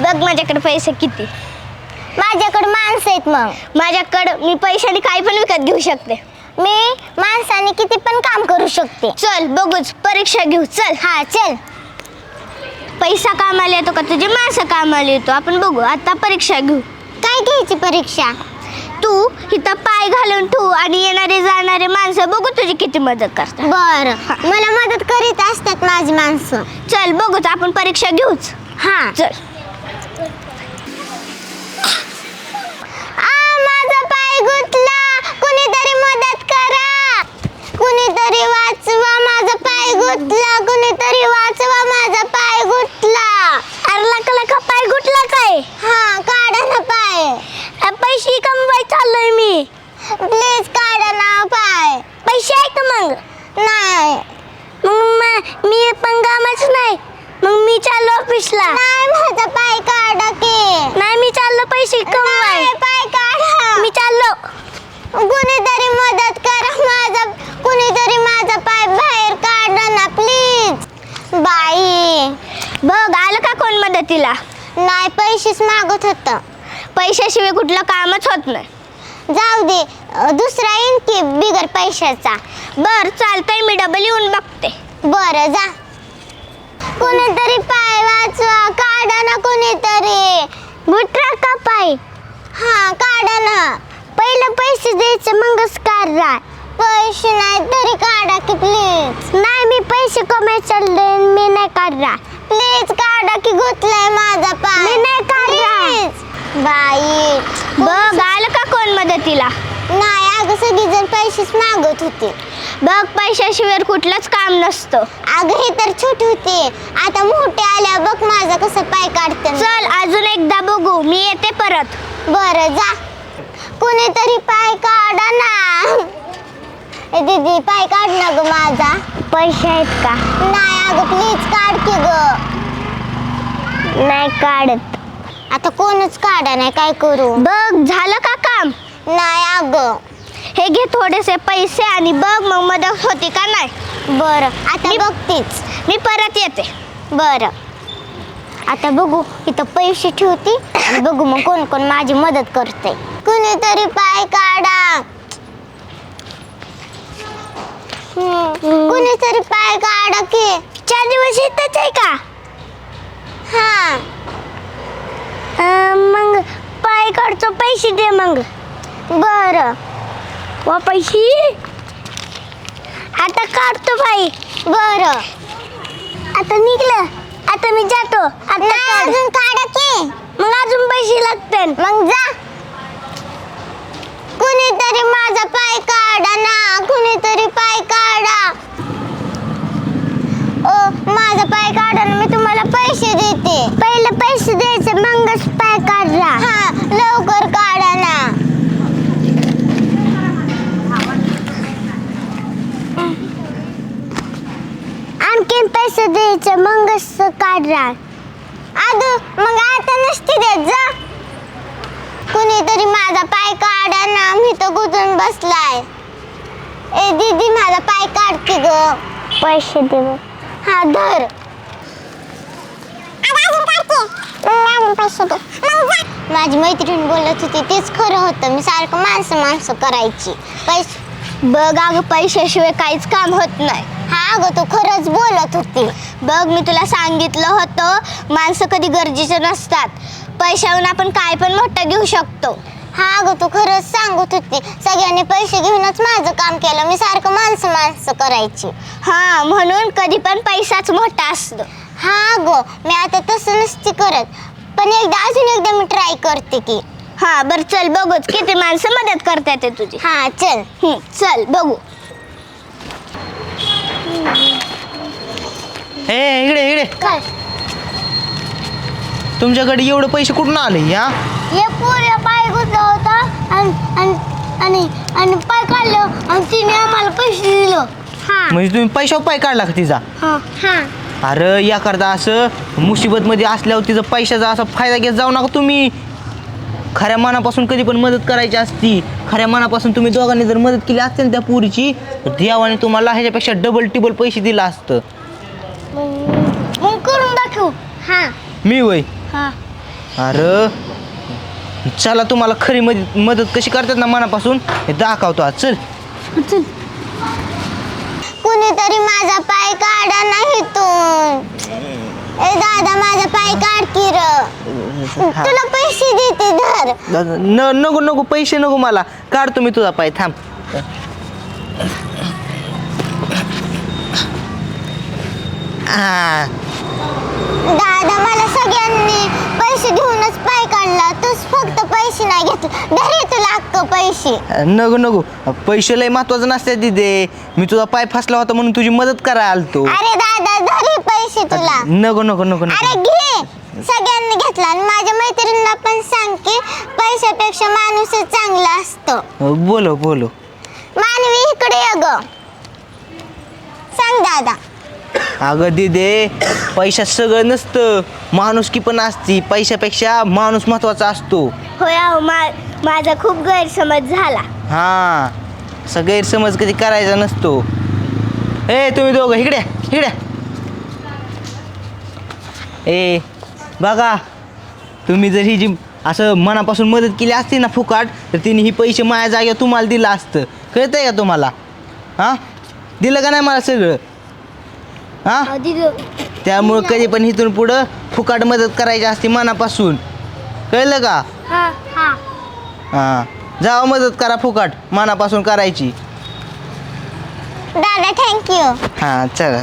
बघ माझ्याकडे पैसे किती. माझ्याकडे माणसं आहेत मग. माझ्याकडं मी पैशाने काही पण विकत घेऊ शकते. मी माणसाने किती पण काम करू शकते. चल बघूच. परीक्षा घेऊ. चल. हा चल. पैसा कामाला येतो का? तुझी माणसं कामाला येतो. आपण बघू. आता परीक्षा घेऊ. काय घ्यायची परीक्षा? तू इथं पाय घालून ठेवू आणि येणारे जाणारे माणसं बघू तुझी किती मदत करतात. बर. मला मदत करीत असतात माझी माणसं. चल बघूच. आपण परीक्षा घेऊच. हा. चल आ माझा पाय गुतला कुणीतरी मदत करा कुणीतरी वाचवा माझा पाय गुतला कुणीतरी वाचवा माझा पाय गुतला अरला कला का पाय गुटला काय हा काढा ना पाय अ, पैसे कमवाय चाललोय मी प्लीज काढा ना पाय पैसे आहे का मग नाही मग म- मी पण कामच नाही मग मी चाललो ऑफिसला नाही माझा पाय काढा की नाही मी चाललो पैसे कमवाय नाही, पाय काढा मी चाललो कुणीतरी मदत करा माझा कुणीतरी माझा पाय बाहेर काढा ना प्लीज बाई बघ आलं का कोण मदतीला? नाही पैसेच मागत होत. पैशाशिवाय कुठलं कामच होत नाही. जाऊ दे. दुसरा येईन की बिगर पैशाचा. बर चालतंय मी डबल येऊन बघते. बरं जा. कुणीतरी पाय वाचवा काढा ना कुणीतरी. गुटरा का पाय? हा काढा ना. पहिलं पैसे द्यायचं मगच काढा पैसे नाही तरी काढा की प्लीज नाही मी पैसे कमाय चालले मी नाही काढला प्लीज काढा की गुतलाय माझा पाय. मी नाही काढला. Please. बाई बघ कोण मदतीला. नाही अगं सगळीजण पैसेच मागत होते. बघ पैशाशिवाय कुठलंच काम नसतं. अगं हे तर छोटी होती. आता मोठे आल्या बघ माझा कसं पाय काढते. चल अजून एकदा बघू. मी येते परत. बरं जा. कुणीतरी पाय काढा ना. ए दीदी पाय काढ ना ग माझा. पैसे आहेत का? नाही अगं प्लीज काढ की ग. नाही काढत. आता कोणच काढा नाही काय करू? बघ झालं का? नाही अगं. हे घे थोडेसे पैसे आणि बघ मग मदत होती का नाही. बरं आता मी- बघतीच. मी परत येते. बरं. आता बघू इथं पैसे ठेवते आणि बघू मग कोण कोण माझी मदत करते कुणीतरी पाय काढा. हम्म, कुणीतरी पाय काढा की. चार दिवस येतच आहे का? हा. मग पाय काढतो पैसे दे मग. बरं. व पैसे आता काढतो बाई. बरं. आता निघलं. आता मी जातो. आता. अजून काढा की. मग अजून पैसे लागतील. मग जा. कुणीतरी माझा पाय काढा ना. कुणीतरी पाय काढा. ओ माझा पाय काढा ना मी तुम्हाला पैसे देते. पहिले पैसे द्यायचे मगच पाय काढला हा लवकर काढा ना आणखीन पैसे द्यायचे मगच काढला आदू मग आता नसती देत जा. कुणीतरी माझा पाय काढा ना मी तर गुजून बसलाय. ए दीदी माझा पाय काढते ग. पैसे दे मग. हा धर. माझी मैत्रीण बोलत होती तेच खरं होतं. मी सारखं माणसं माणसं करायची. पैसे बघ अगं पैशाशिवाय काहीच काम होत नाही. अगं तू खरंच बोलत होती. बघ मी तुला सांगितलं होतं माणसं कधी गरजेचे नसतात. पैशाहून आपण काय पण मोठं घेऊ शकतो. हा अगं तू खरंच सांगत होती. सगळ्यांनी पैसे घेऊनच माझं काम केलं. मी सारखं माणसं माणसं करायची. हा म्हणून कधी पण पैसाच मोठा असतो. हा अगं मी आता तसं नसती करत. पण एकदा अजून एकदा मी ट्राय करते की. हा बर चल बघूच. किती माणसं मदत करतात तुझी. हा चल. हं, चल बघू हे इकडे इकडे काय? तुमच्याकडे एवढे पैसे कुठून आले या पुऱ्या पाय गुतला होता आणि आणि आणि आणि पाय काढलं आणि तिने आम्हाला पैसे दिलं. हा. म्हणजे तुम्ही पैशावर पाय काढला का तिचा? हा. हा. अरे या करता असं मुसीबत मध्ये असल्यावर तिचा पैशाचा असा फायदा घेत जाऊ नका तुम्ही. खऱ्या मनापासून कधी पण मदत करायची असती. खऱ्या मनापासून तुम्ही दोघांनी जर मदत केली असते ना त्या पुरीची देवाने तुम्हाला ह्याच्यापेक्षा डबल टिबल पैसे दिला असतं. मग करून दाखवू. हा. मी वय हा. अरे. चला तुम्हाला खरी मदत मदत कशी करतात ना मनापासून? हे दाखवतो आज. चल. चल. कुणीतरी माझा पाय काढा नाही इथून ए दादा माझा पाय काढ की र. हा. तुला पैसे देते धर. न नको नको पैसे नको मला. काढतो मी तुझा पाय. थांब. दादा मला सगळ्यांनी पैसे घेऊनच पाय काढला. तूच फक्त पैसे नाही घेतले. धर तुला अक्क पैसे. नको नको. पैसे लय महत्वाचं नसते तिथे. मी तुझा पाय फसला होता म्हणून तुझी मदत करायला आलतो. अरे दादा धर हे पैसे तुला. नको नको नको अरे नको घे. सगळ्यांनी घेतला. आणि माझ्या मैत्रिणीला पण सांग की पैशापेक्षा माणूसच चांगला असतो. बोलो बोलो. मानवी इकडे ये ग. सांग दादा. अगं दिदे पैशात सगळं नसतं. माणुसकी पण असती पैशापेक्षा माणूस महत्त्वाचा असतो. होय अहो मा माझा खूप गैरसमज झाला. हा असा गैरसमज कधी करायचा नसतो. ए तुम्ही दोघं इकडे इकडे ए बघा तुम्ही जर ही जी असं मनापासून मदत केली असती ना फुकाट तर तिने ही पैसे माझ्या जागेवर तुम्हाला दिलं असतं. कळतंय का तुम्हाला? हां? दिलं का नाही मला सगळं? हां? त्यामुळं कधी पण इथून पुढं फुकाट मदत करायची असते मनापासून. कळलं का? हा हा. हां. जावा मदत करा फुकाट मनापासून करायची. दादा थँक्यू हां चला.